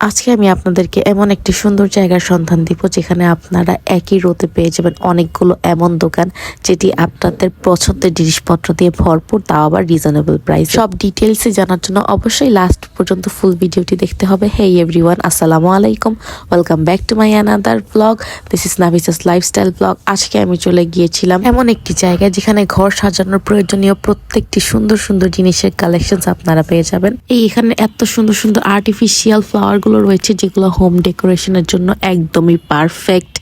আজকে আমি আপনাদেরকে এমন একটি সুন্দর জায়গার সন্ধান দিব যেখানে আপনারা একই রোতে পেয়ে যাবেন অনেকগুলো এমন দোকান যেটি আপনাদের পছন্দের জিনিসপত্র দিয়ে ভরপুর, তাও আবার রিজনেবল প্রাইস সব ডিটেলসে জানার জন্য অবশ্যই লাস্ট পর্যন্ত ফুল ভিডিওটি দেখতে হবে। হেই এভরিওয়ান আসসালামু আলাইকুম। Welcome back to my another blog this is নাভিসাস lifestyle blog আজকে আমি চলে গিয়েছিলাম এমন একটি জায়গায় যেখানে ঘর সাজানোর প্রয়োজনীয় প্রত্যেকটি সুন্দর সুন্দর জিনিসের কালেকশন আপনারা পেয়ে যাবেন। এই এখানে এত সুন্দর সুন্দর আর্টিফিশিয়াল ফ্লাওয়ার গুলো রয়েছে যেগুলো হোম ডেকোরেশনের জন্য একদমই পারফেক্ট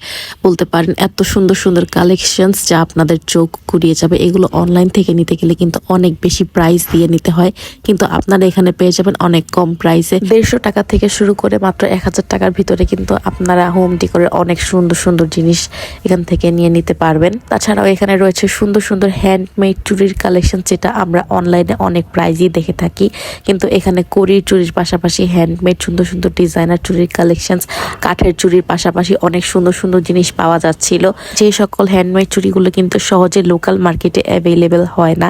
বলতে পারেন, এত সুন্দর সুন্দর কালেকশনস যা আপনাদের চোখ কুড়িয়ে যাবে। এগুলো অনলাইন থেকে নিতে গেলে কিন্তু অনেক বেশি প্রাইস দিয়ে নিতে হয়। কিন্তু আপনারা এখানে পেয়ে যাবেন অনেক কম প্রাইসে দেড়শো টাকা থেকে শুরু করে মাত্র এক হাজার টাকার ভিতরে কিন্তু আপনারা হোম ডেকোরের অনেক সুন্দর সুন্দর জিনিস এখান থেকে নিয়ে নিতে পারবেন। তাছাড়াও এখানে রয়েছে সুন্দর সুন্দর হ্যান্ডমেড চুরির কালেকশন যেটা আমরা অনলাইনে অনেক প্রাইজই দেখে থাকি। কিন্তু এখানে করির চুরির পাশাপাশি হ্যান্ডমেড সুন্দর সুন্দর ডিজাইনার চুরির কালেকশন কাঠের চুরির পাশাপাশি অনেক সুন্দর সুন্দর জিনিস পাওয়া যাচ্ছিল। যে সকল হ্যান্ডমেড চুড়িগুলো কিন্তু সহজে লোকাল মার্কেটে অ্যাভেলেবেল হয় না।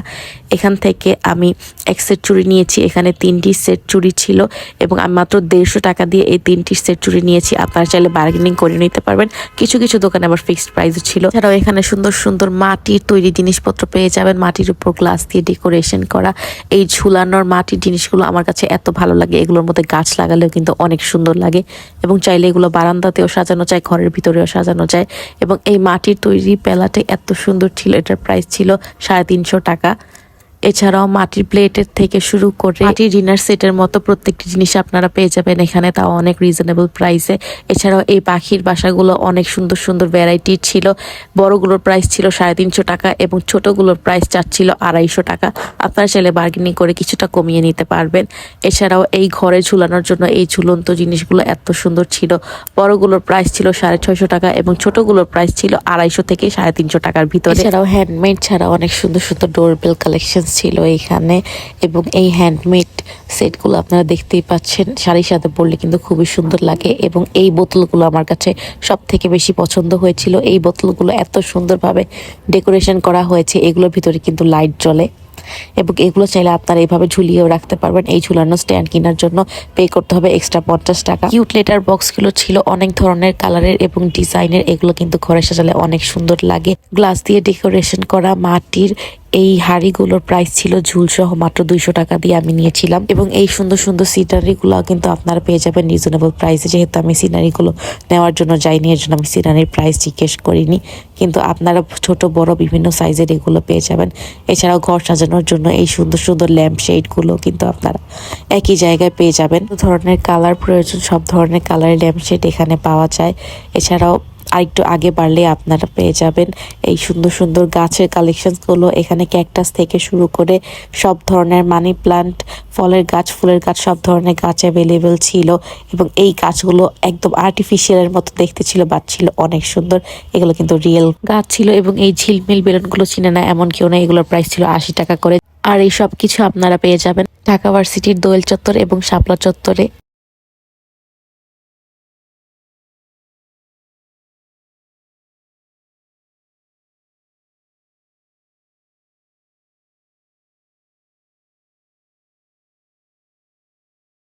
এখান থেকে আমি এক সেট চুড়ি নিয়েছি, এখানে তিনটি সেট চুড়ি ছিল এবং আমি মাত্র দেড়শো টাকা দিয়ে এই তিনটি সেট চুড়ি নিয়েছি। আপনারা চাইলে বার্গেনিং করে নিতে পারবেন। কিছু কিছু দোকানে আবার ফিক্সড প্রাইসও ছিল। এছাড়াও এখানে সুন্দর সুন্দর মাটির তৈরি জিনিসপত্র পেয়ে যাবেন। মাটির উপর গ্লাস দিয়ে ডেকোরেশন করা। এই ঝুলানোর মাটির জিনিসগুলো আমার কাছে এত ভালো লাগে। এগুলোর মধ্যে গাছ লাগালেও কিন্তু অনেক সুন্দর লাগে। এবং চাইলে এগুলো বারান্দাতেও সাজানো যায়, ঘরের ভিতরেও সাজানো যায় এবং এই মাটির তৈরি পেলাটা এত সুন্দর ছিল, এটার প্রাইস ছিল সাড়ে তিনশো টাকা। এছাড়াও মাটির প্লেটের থেকে শুরু করে মাটির ডিনার সেটের মতো প্রত্যেকটি জিনিস আপনারা পেয়ে যাবেন এখানে, তাও অনেক রিজনেবল প্রাইসে এছাড়াও এই পাখির বাসাগুলো অনেক সুন্দর সুন্দর ভ্যারাইটির ছিল। বড়গুলোর প্রাইস ছিল সাড়ে তিনশো টাকা এবং ছোটগুলোর প্রাইস চাচ্ছিল আড়াইশো টাকা। আপনারা চাইলে বার্গেনিং করে কিছুটা কমিয়ে নিতে পারবেন। এছাড়াও এই ঘরে ঝুলানোর জন্য এই ঝুলন্ত জিনিসগুলো এত সুন্দর ছিল। বড়গুলোর প্রাইস ছিল সাড়ে ছয়শো টাকা এবং ছোটগুলোর প্রাইস ছিল আড়াইশো থেকে সাড়ে তিনশো টাকার ভিতরে। এছাড়াও হ্যান্ডমেড ছাড়া অনেক সুন্দর সুন্দর ডোরবেল কালেকশন ছিল এখানে এবং এই হ্যান্ডমেড সেটগুলো আপনারা দেখতেই পাচ্ছেন। শাড়ির সাথে পরলে কিন্তু খুবই সুন্দর লাগে এবং এই বোতলগুলো আমার কাছে সব থেকে বেশি পছন্দ হয়েছিল। এই বোতলগুলো এত সুন্দরভাবে ডেকোরেশন করা হয়েছে, এগুলোর ভিতরে কিন্তু লাইট জ্বলে এবং এগুলো চাইলে আপনারা এইভাবে ঝুলিয়েও রাখতে পারবেন। এই ঝুলানো স্ট্যান্ড কেনার জন্য পে করতে হবে এক্সট্রা পঞ্চাশ টাকা। কিউট লেটার বক্সগুলো ছিল অনেক ধরনের কালারের এবং ডিজাইনের এগুলো কিন্তু ঘরে সাজালে অনেক সুন্দর লাগে। গ্লাস দিয়ে ডেকোরেশন করা, মাটির এই হাড়িগুলোর প্রাইস ছিল ঝুলসহ মাত্র দুইশো টাকা দিয়ে আমি নিয়েছিলাম। এবং এই সুন্দর সুন্দর সিনারিগুলো কিন্তু আপনারা পেয়ে যাবেন রিজনেবল প্রাইসে যেহেতু আমি সিনারিগুলো নেওয়ার জন্য যাইনি, এর জন্য আমি সিনারির প্রাইস জিজ্ঞেস করিনি। কিন্তু আপনারা ছোট, বড় বিভিন্ন সাইজের এগুলো পেয়ে যাবেন। এছাড়াও ঘর সাজানোর জন্য এই সুন্দর সুন্দর ল্যাম্প শেডগুলো কিন্তু আপনারা একই জায়গায় পেয়ে যাবেন। ধরনের কালার প্রয়োজন, সব ধরনের কালারের ল্যাম্প শেড এখানে পাওয়া যায়। এছাড়াও আরেকটু আগে বাড়লে আপনারা পেয়ে যাবেন। এই সুন্দর সুন্দর গাছের কালেকশনসগুলো এখানে ক্যাকটাস থেকে শুরু করে সব ধরনের মানি প্লান্ট ফলের গাছ, ফুলের গাছ, সব ধরনের গাছ অ্যাভেলেবেল ছিল এবং এই গাছগুলো একদম আর্টিফিশিয়ালের মতো দেখতে ছিল বাট ছিল অনেক সুন্দর। এগুলো কিন্তু রিয়েল গাছ ছিল এবং এই ঝিলমিল বেলুনগুলো চিনে না, এমন কেউ না এগুলোর প্রাইস ছিল আশি টাকা করে। আর এই সব কিছু আপনারা পেয়ে যাবেন ঢাকা ভার্সিটির দোয়েল চত্বর এবং শাপলা চত্বরে।